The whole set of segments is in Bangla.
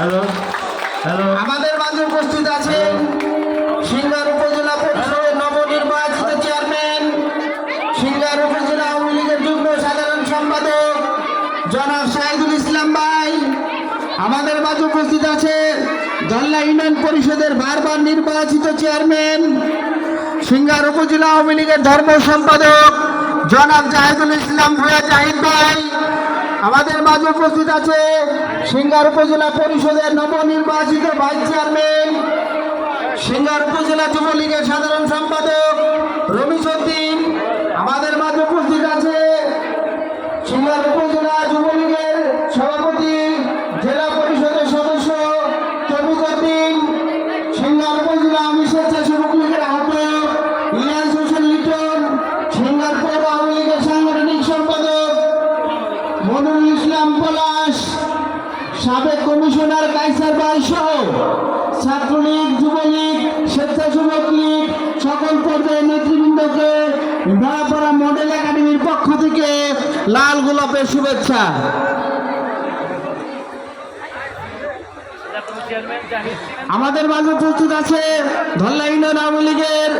হ্যালো হ্যালো আমাদের মাঝে উপস্থিত আছেন। সিঙ্গার উপজেলা পরিষদের নবনির্বাচিত চেয়ারম্যান, সিঙ্গার উপজেলা আওয়ামী লীগের যুগ্ম সাধারণ সম্পাদক জনাব শাহিদুল ইসলাম ভাই। আমাদের মাঝে উপস্থিত আছে দল্লা ইউনিয়ন পরিষদের বারবার নির্বাচিত চেয়ারম্যান, সিঙ্গার উপজেলা আওয়ামী লীগের ধর্ম সম্পাদক জনাব জাহিদুল ইসলাম ভূয়া জাহিদ ভাই। আমাদের মাঝে উপস্থিত আছে সিঙ্গার উপজেলা পরিষদের নবনির্বাচিত ভাইস চেয়ারম্যান, সিঙ্গার উপজেলা যুবলীগের সাধারণ সম্পাদক রমিসুদ্দিন আমাদের মাঝে উপস্থিত আছে সিঙ্গার উপজেলা যুবলীগের পলাশ সাবেক কমিশনার কাইসার ভাই সহ ছাত্রলীগ, যুবলীগ, স্বেচ্ছাসেবক লীগ সকল পর্যায়ের নেতৃবৃন্দকে নয়াপাড়া মডেল একাডেমির পক্ষ থেকে লাল গোলাপের শুভেচ্ছা। আমাদের মাঝে উপস্থিত আছে ধল্লা ইউনিয়ন আওয়ামী লীগের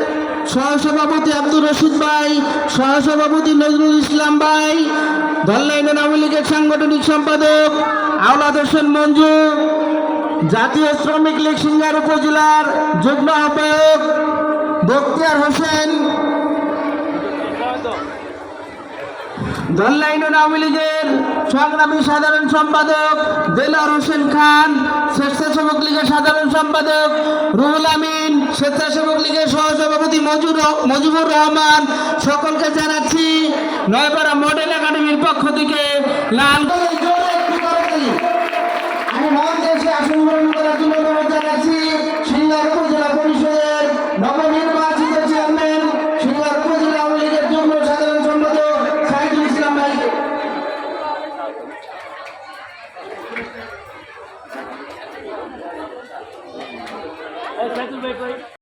সহসভাপতি আব্দুর রশিদ ভাই, সহসভাপতি নজরুল ইসলাম ভাই ধল্লা ইউনিয়ন আওয়ামী লীগের সাংগঠনিক সম্পাদক আওলাদ হোসেন মঞ্জু, জাতীয় শ্রমিক লীগ সিঙ্গার উপজেলার যুগ্ম আহ্বায়ক বখতিয়ার হোসেন। ধল্লা ইউনিয়ন আওয়ামী লীগের সংগ্রামী সাধারণ সম্পাদক দেলার হোসেন খান, স্বেচ্ছাসেবক লীগের সাধারণ সম্পাদক রুহুল আমিন, স্বেচ্ছাসেবক লীগের মজুর মজিবুর রহমান সকলকে জানাচ্ছি নয়পাড়া মডেল একাডেমির পক্ষ থেকে লাল আমি মহাদেশ আসন গ্রহণ করার জন্য অনুরোধ জানাচ্ছি। সিঙ্গারপুর জেলা পরিষদের নবনির্বাচিত ইসলাম ভাইকে